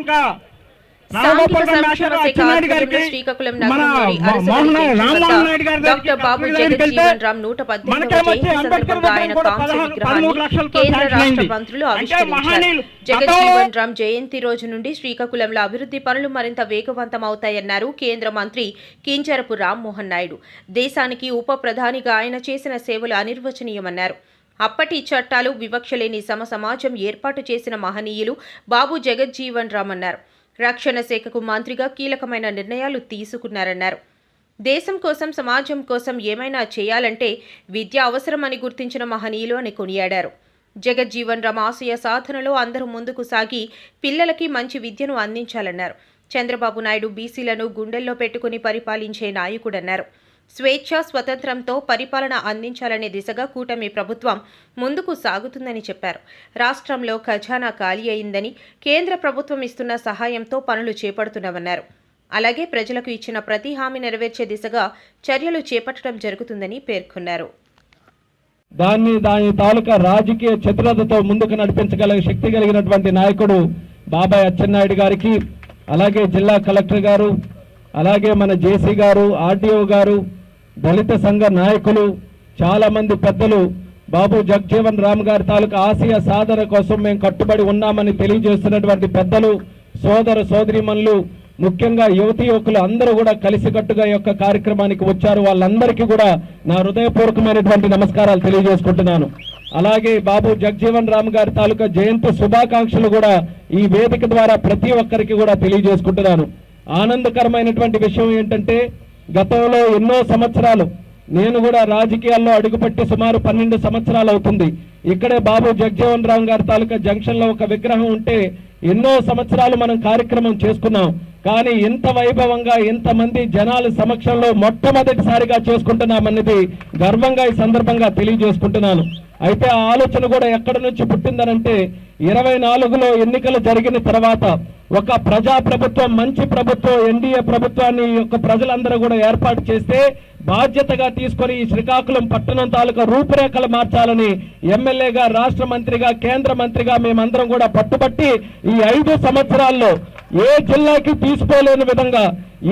ఇంకా శ్రీకాకుళం కేంద్రం డాక్టర్ బాబు జగజ్జీవన్ రామ్ నూట రాష్ట్ర. మంత్రులు ఆవిష్కరించారు. జగజ్జీవన్ రామ్ జయంతి రోజు నుండి శ్రీకాకుళంలో అభివృద్ధి పనులు మరింత వేగవంతమవుతాయన్నారు కేంద్ర మంత్రి కింజరపు రామ్మోహన్ నాయుడు. దేశానికి ఉప ప్రధానిగా ఆయన చేసిన సేవలు అనిర్వచనీయమన్నారు. అప్పటి చట్టాలు వివక్ష లేని సమ సమాజం ఏర్పాటు చేసిన మహనీయులు బాబు జగజ్జీవన్ రామ్ అన్నారు. రక్షణ శాఖకు మంత్రిగా కీలకమైన నిర్ణయాలు తీసుకున్నారన్నారు. దేశం కోసం సమాజం కోసం ఏమైనా చేయాలంటే విద్య అవసరమని గుర్తించిన మహనీయులు అని కొనియాడారు. జగజ్జీవన్ రామ్ ఆశయ సాధనలో అందరూ ముందుకు సాగి పిల్లలకి మంచి విద్యను అందించాలన్నారు. చంద్రబాబు నాయుడు బీసీలను గుండెల్లో పెట్టుకుని పరిపాలించే నాయకుడన్నారు. స్వేచ్ఛ స్వతంత్రంతో పరిపాలన అందించాలనే దిశగా కూటమి ప్రభుత్వం ముందుకు సాగుతుందని చెప్పారు. రాష్ట్రంలో ఖజానా ఖాళీ అయిందని కేంద్ర ప్రభుత్వం ఇస్తున్న సహాయంతో పనులు చేపడుతున్నామన్నారు. అలాగే ప్రజలకు ఇచ్చిన ప్రతి హామీ నెరవేర్చే దిశగా చర్యలు చేపట్టడం జరుగుతుందని పేర్కొన్నారు. దాన్ని దాని తాలూకా రాజకీయ చతురతతో ముందుకు నడిపించగల శక్తి కలిగినటువంటి నాయకుడు బాబాయ్ అచ్చెన్నాయుడు గారికి అలాగే జిల్లా కలెక్టర్ గారు అలాగే మన జేసీ గారు ఆర్డీఓ గారు దళిత సంఘ నాయకులు చాలా మంది పెద్దలు బాబు జగ్జీవన్ రామ్ గారి తాలూకా ఆసియా సాధన కోసం మేము కట్టుబడి ఉన్నామని తెలియజేస్తున్నటువంటి పెద్దలు సోదర సోదరిమన్లు ముఖ్యంగా యువతి యువకులు అందరూ కూడా కలిసికట్టుగా యొక్క కార్యక్రమానికి వచ్చారు. వాళ్ళందరికీ కూడా నా హృదయపూర్వకమైనటువంటి నమస్కారాలు తెలియజేసుకుంటున్నాను. అలాగే బాబు జగ్జీవన్ రామ్ గారి తాలూకా జయంతి శుభాకాంక్షలు కూడా ఈ వేదిక ద్వారా ప్రతి ఒక్కరికి కూడా తెలియజేసుకుంటున్నాను. ఆనందకరమైనటువంటి విషయం ఏంటంటే గతంలో ఎన్నో సంవత్సరాలు నేను కూడా రాజకీయాల్లో అడుగుపెట్టి సుమారు పన్నెండు సంవత్సరాలు అవుతుంది. ఇక్కడే బాబు జగ్జీవన్ రామ్ గారి తాలూకా జంక్షన్లో ఒక విగ్రహం ఉంటే ఎన్నో సంవత్సరాలు మనం కార్యక్రమం చేసుకున్నాం. కానీ ఇంత వైభవంగా ఇంతమంది జనాల సమక్షంలో మొట్టమొదటిసారిగా చేసుకుంటున్నామన్నది గర్వంగా ఈ సందర్భంగా తెలియజేసుకుంటున్నాను. అయితే ఆ ఆలోచన కూడా ఎక్కడి నుంచి పుట్టిందనంటే ఇరవై నాలుగులో ఎన్నికలు జరిగిన తర్వాత ఒక ప్రజా ప్రభుత్వం మంచి ప్రభుత్వం ఎన్డీఏ ప్రభుత్వాన్ని యొక్క ప్రజలందరూ కూడా ఏర్పాటు చేస్తే బాధ్యతగా తీసుకొని ఈ శ్రీకాకుళం పట్టణం తాలూకా రూపురేఖలు మార్చాలని ఎమ్మెల్యేగా రాష్ట్ర మంత్రిగా కేంద్ర మంత్రిగా మేమందరం కూడా పట్టుబట్టి ఈ ఐదు సంవత్సరాల్లో ఏ జిల్లాకి తీసుకోలేని విధంగా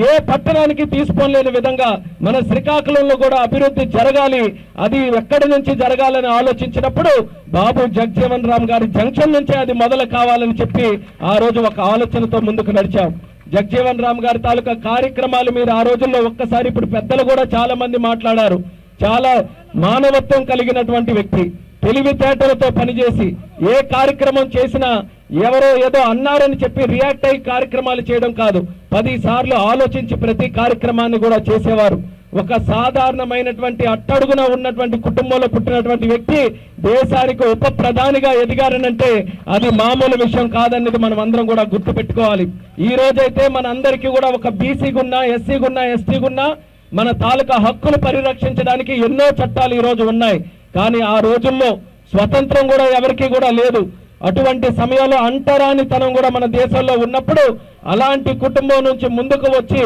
ఏ పట్టణానికి తీసుకోలేని విధంగా మన శ్రీకాకుళంలో కూడా అభివృద్ధి జరగాలి అది ఎక్కడి నుంచి జరగాలని ఆలోచించినప్పుడు బాబు జగ్జీవన్ రామ్ గారి జంక్షన్ నుంచే అది మొదలు కావాలని చెప్పి ఆ రోజు ఒక ఆలోచనతో ముందుకు నడిచాం. జగ్జీవన్ రామ్ గారి తాలూకా కార్యక్రమాలు మీరు ఆ రోజుల్లో ఒక్కసారి ఇప్పుడు పెద్దలు కూడా చాలా మంది మాట్లాడారు. చాలా మానవత్వం కలిగినటువంటి వ్యక్తి. తెలివితేటలతో పనిచేసి ఏ కార్యక్రమం చేసినా ఎవరో ఏదో అన్నారని చెప్పి రియాక్ట్ అయ్యి కార్యక్రమాలు చేయడం కాదు. పది సార్లు ఆలోచించి ప్రతి కార్యక్రమాన్ని కూడా చేసేవారు. ఒక సాధారణమైనటువంటి అట్టడుగున ఉన్నటువంటి కుటుంబంలో పుట్టినటువంటి వ్యక్తి దేశానికి ఉప ప్రధానిగా ఎదిగారనంటే అది మామూలు విషయం కాదన్నది మనం అందరం కూడా గుర్తు పెట్టుకోవాలి. ఈ రోజైతే మన అందరికీ కూడా ఒక బీసీ గున్నా ఎస్సీ గున్నా ఎస్టీ గున్నా మన తాలూకా హక్కులు పరిరక్షించడానికి ఎన్నో చట్టాలు ఈ రోజు ఉన్నాయి. కానీ ఆ రోజుల్లో స్వతంత్రం కూడా ఎవరికీ కూడా లేదు. అటువంటి సమయంలో అంటరానితనం కూడా మన దేశంలో ఉన్నప్పుడు అలాంటి కుటుంబం నుంచి ముందుకు వచ్చి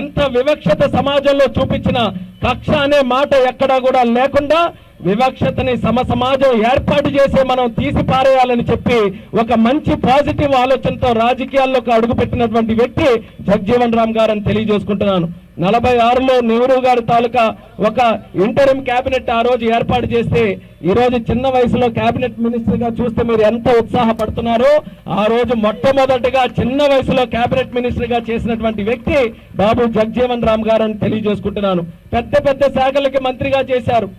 ఎంత వివక్షత సమాజంలో చూపించిన కక్ష అనే మాట ఎక్కడా కూడా లేకుండా వివక్షతని సమ సమాజం ఏర్పాటు చేసి మనం తీసి పారేయాలని చెప్పి ఒక మంచి పాజిటివ్ ఆలోచనతో రాజకీయాల్లోకి అడుగుపెట్టినటువంటి వ్యక్తి జగ్జీవన్ రామ్ గారని తెలియజేసుకుంటున్నాను. నలభై ఆరులో నెహ్రూ గారి తాలూకా ఒక ఇంటరిం కేబినెట్ ఆ రోజు ఏర్పాటు చేస్తే ఈ రోజు చిన్న వయసులో కేబినెట్ మినిస్టర్గా చూస్తే మీరు ఎంత ఉత్సాహపడుతున్నారో ఆ రోజు మొట్టమొదటిగా చిన్న వయసులో కేబినెట్ మినిస్టర్గా చేసినటువంటి వ్యక్తి బాబు జగ్జీవన్ రామ్ గారు అని తెలియజేసుకుంటున్నాను. పెద్ద పెద్ద శాఖలకి మంత్రిగా చేశారు.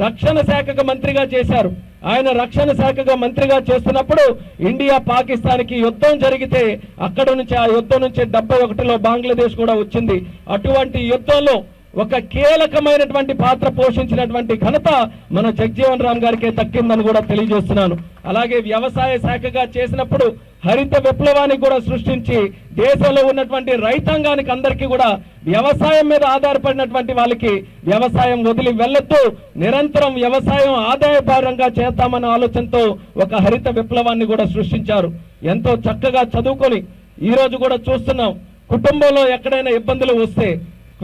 రక్షణ శాఖకు మంత్రిగా చేశారు. ఆయన రక్షణ శాఖగా మంత్రిగా చేస్తున్నప్పుడు ఇండియా పాకిస్తాన్కి యుద్ధం జరిగితే అక్కడ నుంచి ఆ యుద్ధం నుంచి డెబ్బై ఒకటిలో బంగ్లాదేశ్ కూడా వచ్చింది. అటువంటి యుద్ధంలో ఒక కీలకమైనటువంటి పాత్ర పోషించినటువంటి ఘనత మన జగ్జీవన్ రామ్ గారికే దక్కిందని కూడా తెలియజేస్తున్నాను. అలాగే వ్యవసాయ శాఖగా చేసినప్పుడు హరిత విప్లవాన్ని కూడా సృష్టించి దేశంలో ఉన్నటువంటి రైతాంగానికి అందరికీ కూడా వ్యవసాయం మీద ఆధారపడినటువంటి వాళ్ళకి వ్యవసాయం వదిలి వెళ్ళొద్దు నిరంతరం వ్యవసాయం ఆదాయపరంగా చేస్తామన్న ఆలోచనతో ఒక హరిత విప్లవాన్ని కూడా సృష్టించారు. ఎంతో చక్కగా చదువుకొని ఈ రోజు కూడా చూస్తున్నాం. కుటుంబంలో ఎక్కడైనా ఇబ్బందులు వస్తే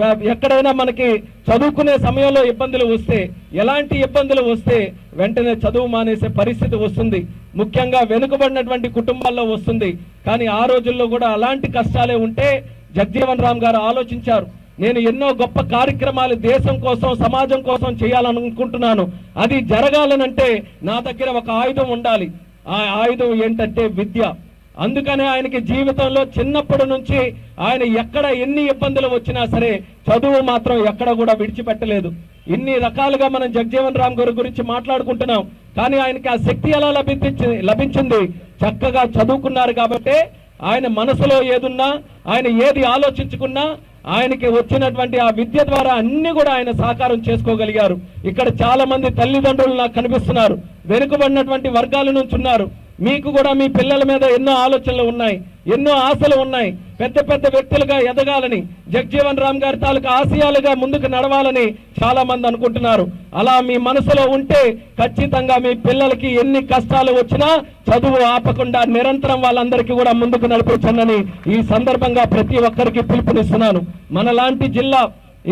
ఎక్కడైనా మనకి చదువుకునే సమయంలో ఇబ్బందులు వస్తే ఎలాంటి ఇబ్బందులు వస్తే వెంటనే చదువు మానేసే పరిస్థితి వస్తుంది. ముఖ్యంగా వెనుకబడినటువంటి కుటుంబాల్లో వస్తుంది. కానీ ఆ రోజుల్లో కూడా అలాంటి కష్టాలే ఉంటే జగ్జీవన్ రామ్ గారు ఆలోచించారు. నేను ఎన్నో గొప్ప కార్యక్రమాలు దేశం కోసం సమాజం కోసం చేయాలనుకుంటున్నాను. అది జరగాలనంటే నా దగ్గర ఒక ఆయుధం ఉండాలి. ఆ ఆయుధం ఏంటంటే విద్య. అందుకనే ఆయనకి జీవితంలో చిన్నప్పటి నుంచి ఆయన ఎక్కడ ఎన్ని ఇబ్బందులు వచ్చినా సరే చదువు మాత్రం ఎక్కడ కూడా విడిచిపెట్టలేదు. ఇన్ని రకాలుగా మనం జగజీవన్ రామ్ గారి గురించి మాట్లాడుకుంటున్నాం. కానీ ఆయనకి ఆ శక్తి ఎలా లభించి లభించింది? చక్కగా చదువుకున్నారు కాబట్టి ఆయన మనసులో ఏదున్నా ఆయన ఏది ఆలోచించుకున్నా ఆయనకి వచ్చినటువంటి ఆ విద్య ద్వారా అన్ని కూడా ఆయన సాకారం చేసుకోగలిగారు. ఇక్కడ చాలా మంది తల్లిదండ్రులు నాకు కనిపిస్తున్నారు. వెనుకబడినటువంటి వర్గాల నుంచి ఉన్నారు. మీకు కూడా మీ పిల్లల మీద ఎన్నో ఆలోచనలు ఉన్నాయి ఎన్నో ఆశలు ఉన్నాయి. పెద్ద పెద్ద వ్యక్తులుగా ఎదగాలని జగ్జీవన్ రామ్ గారి తాలూకా ఆశయాలుగా ముందుకు నడవాలని చాలా మంది అనుకుంటున్నారు. అలా మీ మనసులో ఉంటే ఖచ్చితంగా మీ పిల్లలకి ఎన్ని కష్టాలు వచ్చినా చదువు ఆపకుండా నిరంతరం వాళ్ళందరికీ కూడా ముందుకు నడిపించండి ఈ సందర్భంగా ప్రతి ఒక్కరికి పిలుపునిస్తున్నాను. మనలాంటి జిల్లా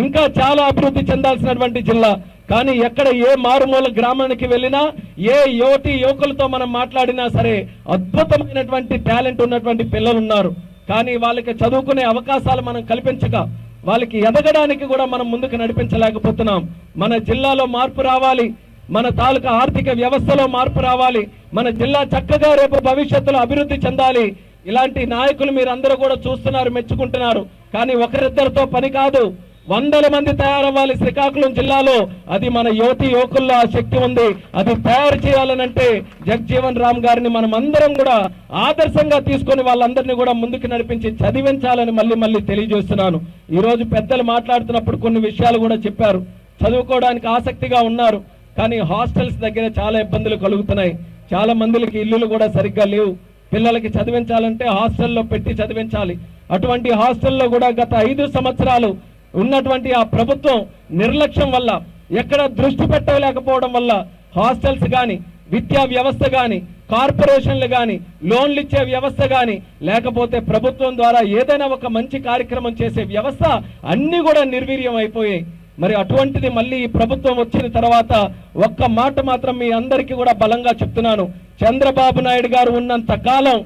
ఇంకా చాలా అభివృద్ధి చెందాల్సినటువంటి జిల్లా కానీ ఎక్కడ ఏ మారుమూల గ్రామానికి వెళ్ళినా ఏ యువతి యువకులతో మనం మాట్లాడినా సరే అద్భుతమైనటువంటి టాలెంట్ ఉన్నటువంటి పిల్లలు ఉన్నారు కానీ వాళ్ళకి చదువుకునే అవకాశాలు మనం కల్పించక వాళ్ళకి ఎదగడానికి కూడా మనం ముందుకు నడిపించలేకపోతున్నాం. మన జిల్లాలో మార్పు రావాలి మన తాలూకా ఆర్థిక వ్యవస్థలో మార్పు రావాలి మన జిల్లా చక్కగా రేపు భవిష్యత్తులో అభివృద్ధి చెందాలి. ఇలాంటి నాయకులు మీరు అందరూ కూడా చూస్తున్నారు మెచ్చుకుంటున్నారు. కానీ ఒకరిద్దరితో పని కాదు. వందల మంది తయారవ్వాలి శ్రీకాకుళం జిల్లాలో. అది మన యువతి యువకుల్లో ఆ శక్తి ఉంది. అది తయారు చేయాలనంటే జగజీవన్ రామ్ గారిని మనం అందరం కూడా ఆదర్శంగా తీసుకొని వాళ్ళందరినీ కూడా ముందుకు నడిపించి చదివించాలని మళ్ళీ మళ్ళీ తెలియజేస్తున్నాను. ఈరోజు పెద్దలు మాట్లాడుతున్నప్పుడు కొన్ని విషయాలు కూడా చెప్పారు. చదువుకోవడానికి ఆసక్తిగా ఉన్నారు. కానీ హాస్టల్స్ దగ్గర చాలా ఇబ్బందులు కలుగుతున్నాయి. చాలా మందికి ఇల్లులు కూడా సరిగ్గా లేవు. పిల్లలకి చదివించాలంటే హాస్టల్లో పెట్టి చదివించాలి. అటువంటి హాస్టల్లో కూడా గత ఐదు సంవత్సరాలు ఉన్నటువంటి ఆ ప్రభుత్వం నిర్లక్ష్యం వల్ల ఎక్కడ దృష్టి పెట్టలేకపోవడం వల్ల హాస్టల్స్ కానీ విద్యా వ్యవస్థ కానీ కార్పొరేషన్లు కానీ లోన్లు ఇచ్చే వ్యవస్థ కానీ లేకపోతే ప్రభుత్వం ద్వారా ఏదైనా ఒక మంచి కార్యక్రమం చేసే వ్యవస్థ అన్నీ కూడా నిర్వీర్యం అయిపోయాయి. మరి అటువంటిది మళ్ళీ ఈ ప్రభుత్వం వచ్చిన తర్వాత ఒక్క మాట మాత్రం మీ అందరికీ కూడా బలంగా చెప్తున్నాను. చంద్రబాబు నాయుడు గారు ఉన్నంత కాలం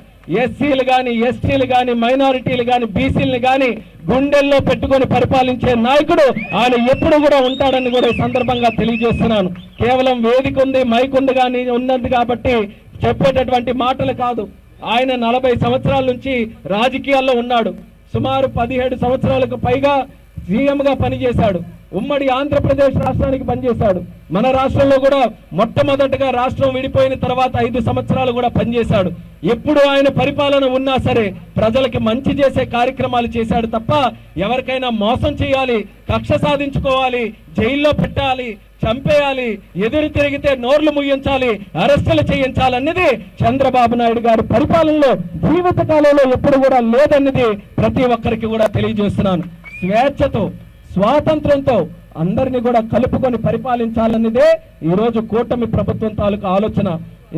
ఎస్సీలు కానీ ఎస్టీలు కానీ మైనారిటీలు కానీ బీసీలు కానీ గుండెల్లో పెట్టుకొని పరిపాలించే నాయకుడు ఆయన ఎప్పుడు కూడా ఉంటాడని కూడా ఈ సందర్భంగా తెలియజేస్తున్నాను. కేవలం వేదిక ఉంది మైక్ ఉంది కానీ ఉన్నది కాబట్టి చెప్పేటటువంటి మాటలు కాదు. ఆయన నలభై సంవత్సరాల నుంచి రాజకీయాల్లో ఉన్నాడు. సుమారు పదిహేడు సంవత్సరాలకు పైగా సీఎంగా పనిచేశాడు. ఉమ్మడి ఆంధ్రప్రదేశ్ రాష్ట్రానికి పనిచేశాడు. మన రాష్ట్రంలో కూడా మొట్టమొదటగా రాష్ట్రం విడిపోయిన తర్వాత ఐదు సంవత్సరాలు కూడా పనిచేశాడు. ఎప్పుడు ఆయన పరిపాలన ఉన్నా సరే ప్రజలకి మంచి చేసే కార్యక్రమాలు చేశాడు తప్ప ఎవరికైనా మోసం చేయాలి కక్ష సాధించుకోవాలి జైల్లో పెట్టాలి చంపేయాలి ఎదురు తిరిగితే నోర్లు ముయ్యించాలి అరెస్టులు చేయించాలన్నది చంద్రబాబు నాయుడు గారి పరిపాలనలో జీవిత కాలంలో ఎప్పుడు కూడా లేదన్నది ప్రతి ఒక్కరికి కూడా తెలియజేస్తున్నాను. స్వేచ్ఛతో స్వాతంత్రంతో అందరినీ కూడా కలుపుకొని పరిపాలించాలన్నదే ఈరోజు కూటమి ప్రభుత్వం తాలూకా ఆలోచన.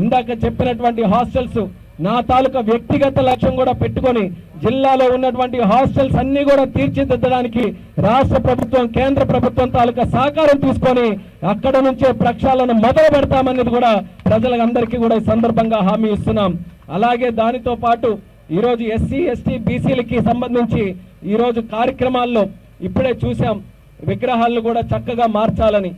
ఇందాక చెప్పినటువంటి హాస్టల్స్ నా తాలూకా వ్యక్తిగత లక్ష్యం కూడా పెట్టుకొని జిల్లాలో ఉన్నటువంటి హాస్టల్స్ అన్ని కూడా తీర్చిదిద్దడానికి రాష్ట్ర ప్రభుత్వం కేంద్ర ప్రభుత్వం తాలూకా సహకారం తీసుకొని అక్కడ నుంచే ప్రక్షాళన మొదలు పెడతామనేది కూడా ప్రజలందరికీ కూడా ఈ సందర్భంగా హామీ ఇస్తున్నాం. అలాగే దానితో పాటు ఈరోజు ఎస్సీ ఎస్టీ బీసీలకి సంబంధించి ఈరోజు కార్యక్రమాల్లో ఇప్పుడే చూసాం విగ్రహాలను కూడా చక్కగా మార్చాలని.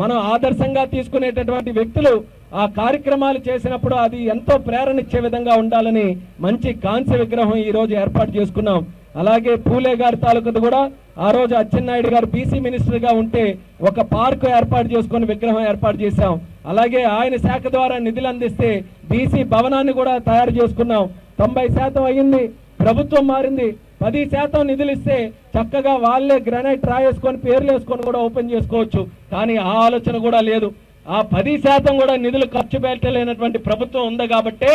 మనం ఆదర్శంగా తీసుకునేటటువంటి వ్యక్తులు ఆ కార్యక్రమాలు చేసినప్పుడు అది ఎంతో ప్రేరణ ఇచ్చే విధంగా ఉండాలని మంచి కాంస్య విగ్రహం ఈ రోజు ఏర్పాటు చేసుకున్నాం. అలాగే పూలే గారి తాలూకాది కూడా ఆ రోజు అచ్చెన్నాయుడు గారు బీసీ మినిస్టర్గా ఉంటే ఒక పార్క్ ఏర్పాటు చేసుకొని విగ్రహం ఏర్పాటు చేశాం. అలాగే ఆయన శాఖ ద్వారా నిధులు అందిస్తే బీసీ భవనాన్ని కూడా తయారు చేసుకున్నాం. తొంభై శాతం అయ్యింది ప్రభుత్వం మారింది. పది శాతం నిధులు ఇస్తే చక్కగా వాళ్ళే గ్రానైట్ రాయేసుకొని పేర్లు వేసుకొని కూడా ఓపెన్ చేసుకోవచ్చు. కానీ ఆ ఆలోచన కూడా లేదు. ఆ పది శాతం కూడా నిధులు ఖర్చు పెట్టలేనటువంటి ప్రభుత్వం ఉంది కాబట్టే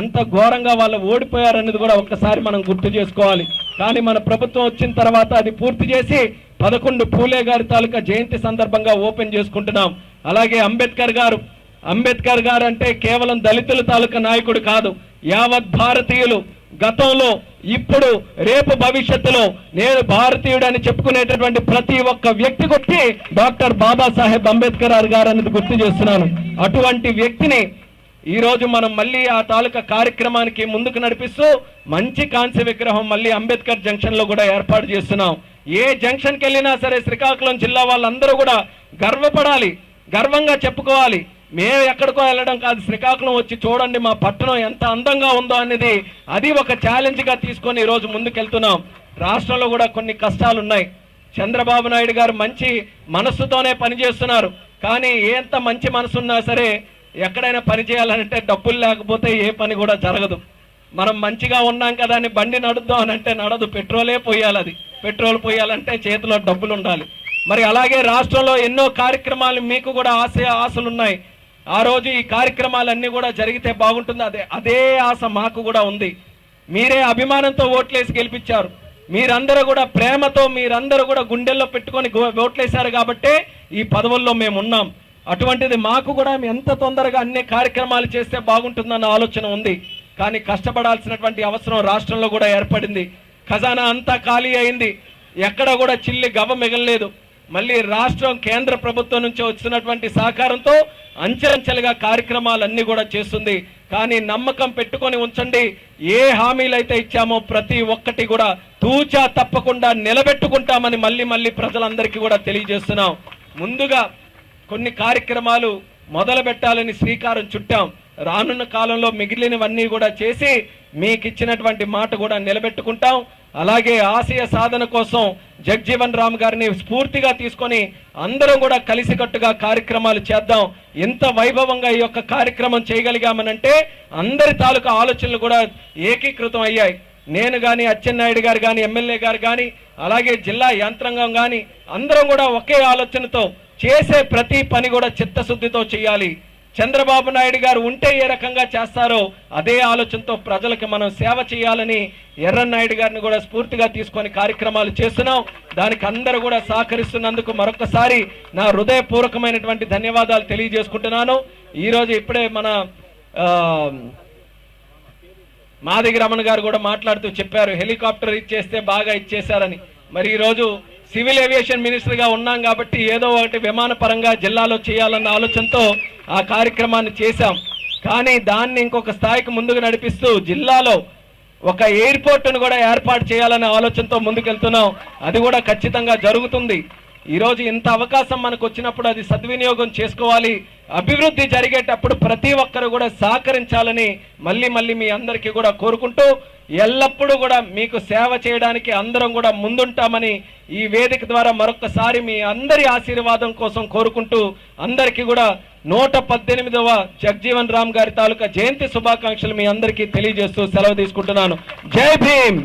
అంత ఘోరంగా వాళ్ళు ఓడిపోయారన్నది కూడా ఒక్కసారి మనం గుర్తు చేసుకోవాలి. కానీ మన ప్రభుత్వం వచ్చిన తర్వాత అది పూర్తి చేసి పదకొండు పూలే గారి తాలూకా జయంతి సందర్భంగా ఓపెన్ చేసుకుంటున్నాం. అలాగే అంబేద్కర్ గారు అంబేద్కర్ గారు అంటే కేవలం దళితుల తాలూకా నాయకుడు కాదు యావత్ భారతీయులు గతంలో ఇప్పుడు రేపు భవిష్యత్తులో నేను భారతీయుడని చెప్పుకునేటటువంటి ప్రతి ఒక్క వ్యక్తి కొట్టి డాక్టర్ బాబాసాహెబ్ అంబేద్కర్ గారు అనేది గుర్తు చేస్తున్నాను. అటువంటి వ్యక్తిని ఈ రోజు మనం మళ్ళీ ఆ తాలూకా కార్యక్రమానికి ముందుకు నడిపిస్తూ మంచి కాంస్య విగ్రహం మళ్ళీ అంబేద్కర్ జంక్షన్లో కూడా ఏర్పాటు చేస్తున్నాం. ఏ జంక్షన్కి వెళ్ళినా సరే శ్రీకాకుళం జిల్లా వాళ్ళందరూ కూడా గర్వపడాలి గర్వంగా చెప్పుకోవాలి. మేము ఎక్కడికో వెళ్ళడం కాదు శ్రీకాకుళం వచ్చి చూడండి మా పట్టణం ఎంత అందంగా ఉందో అనేది అది ఒక ఛాలెంజ్గా తీసుకొని ఈరోజు ముందుకెళ్తున్నాం. రాష్ట్రంలో కూడా కొన్ని కష్టాలు ఉన్నాయి చంద్రబాబు నాయుడు గారు మంచి మనస్సుతోనే పనిచేస్తున్నారు. కానీ ఎంత మంచి మనసు ఉన్నా సరే ఎక్కడైనా పని చేయాలంటే డబ్బులు లేకపోతే ఏ పని కూడా జరగదు. మనం మంచిగా ఉన్నాం కదా అని బండి నడుద్దాం అని అంటే నడదు. పెట్రోలే పోయాలి అది. పెట్రోల్ పోయాలంటే చేతిలో డబ్బులు ఉండాలి. మరి అలాగే రాష్ట్రంలో ఎన్నో కార్యక్రమాలు మీకు కూడా ఆశ ఆశలు ఉన్నాయి ఆ రోజు ఈ కార్యక్రమాలన్నీ కూడా జరిగితే బాగుంటుంది. అదే అదే ఆశ మాకు కూడా ఉంది. మీరే అభిమానంతో ఓట్లేసి గెలిపించారు. మీరందరూ కూడా ప్రేమతో మీరందరూ కూడా గుండెల్లో పెట్టుకొని ఓట్లేశారు కాబట్టే ఈ పదవుల్లో మేము ఉన్నాం అటువంటిది మాకు కూడా ఎంత తొందరగా అన్ని కార్యక్రమాలు చేస్తే బాగుంటుందన్న ఆలోచన ఉంది. కానీ కష్టపడాల్సినటువంటి అవసరం రాష్ట్రంలో కూడా ఏర్పడింది. ఖజానా అంతా ఖాళీ అయింది. ఎక్కడ కూడా చిల్లి గవ్వ మిగలలేదు. మళ్ళీ రాష్ట్రం కేంద్ర ప్రభుత్వం నుంచి వచ్చినటువంటి సహకారంతో అంచెలంచెలుగా కార్యక్రమాలన్నీ కూడా చేస్తుంది. కానీ నమ్మకం పెట్టుకొని ఉంచండి. ఏ హామీలు అయితే ఇచ్చామో ప్రతి ఒక్కటి కూడా తూచా తప్పకుండా నిలబెట్టుకుంటామని మళ్ళీ మళ్ళీ ప్రజలందరికీ కూడా తెలియజేస్తున్నాం. ముందుగా కొన్ని కార్యక్రమాలు మొదలు పెట్టాలని శ్రీకారం చుట్టాం. రానున్న కాలంలో మిగిలినవన్నీ కూడా చేసి మీకు ఇచ్చినటువంటి మాట కూడా నిలబెట్టుకుంటాం. అలాగే ఆశయ సాధన కోసం జగ్జీవన్ రామ్ గారిని స్ఫూర్తిగా తీసుకొని అందరం కూడా కలిసికట్టుగా కార్యక్రమాలు చేద్దాం. ఎంత వైభవంగా ఈ యొక్క కార్యక్రమం చేయగలిగామనంటే అందరి తాలూకా ఆలోచనలు కూడా ఏకీకృతం అయ్యాయి. నేను కానీ అచ్చెన్నాయుడు గారు కానీ ఎమ్మెల్యే గారు కానీ అలాగే జిల్లా యంత్రాంగం కానీ అందరం కూడా ఒకే ఆలోచనతో చేసే ప్రతి పని కూడా చిత్తశుద్ధితో చేయాలి. చంద్రబాబు నాయుడు గారు ఉంటే ఏ రకంగా చేస్తారో అదే ఆలోచనతో ప్రజలకు మనం సేవ చేయాలని ఎర్రన్నాయుడు గారిని కూడా స్ఫూర్తిగా తీసుకొని కార్యక్రమాలు చేస్తున్నాం. దానికి అందరూ కూడా సహకరిస్తున్నందుకు మరొకసారి నా హృదయపూర్వకమైనటువంటి ధన్యవాదాలు తెలియజేసుకుంటున్నాను. ఈరోజు ఇప్పుడే మన మాదిగి రమణ గారు కూడా మాట్లాడుతూ చెప్పారు హెలికాప్టర్ ఇచ్చేస్తే బాగా ఇచ్చేశారని. మరి ఈరోజు సివిల్ ఏవియేషన్ మినిస్టర్గా ఉన్నాం కాబట్టి ఏదో ఒకటి విమాన పరంగా జిల్లాలో చేయాలన్న ఆలోచనతో ఆ కార్యక్రమాన్ని చేశాం. కానీ దాన్ని ఇంకొక స్థాయికి ముందుకు నడిపిస్తూ జిల్లాలో ఒక ఎయిర్పోర్ట్ను కూడా ఏర్పాటు చేయాలనే ఆలోచనతో ముందుకెళ్తున్నాం. అది కూడా ఖచ్చితంగా జరుగుతుంది. ఈరోజు ఇంత అవకాశం మనకు వచ్చినప్పుడు అది సద్వినియోగం చేసుకోవాలి. అభివృద్ధి జరిగేటప్పుడు ప్రతి ఒక్కరు కూడా సహకరించాలని మళ్ళీ మళ్ళీ మీ అందరికీ కూడా కోరుకుంటూ ఎల్లప్పుడూ కూడా మీకు సేవ చేయడానికి అందరం కూడా ముందుంటామని ఈ వేదిక ద్వారా మరొకసారి మీ అందరి ఆశీర్వాదం కోసం కోరుకుంటూ అందరికీ కూడా నూట పద్దెనిమిదవ జగ్జీవన్ రామ్ గారి తాలూకా జయంతి శుభాకాంక్షలు మీ అందరికీ తెలియజేస్తూ సెలవు తీసుకుంటున్నాను. జై భీమ్!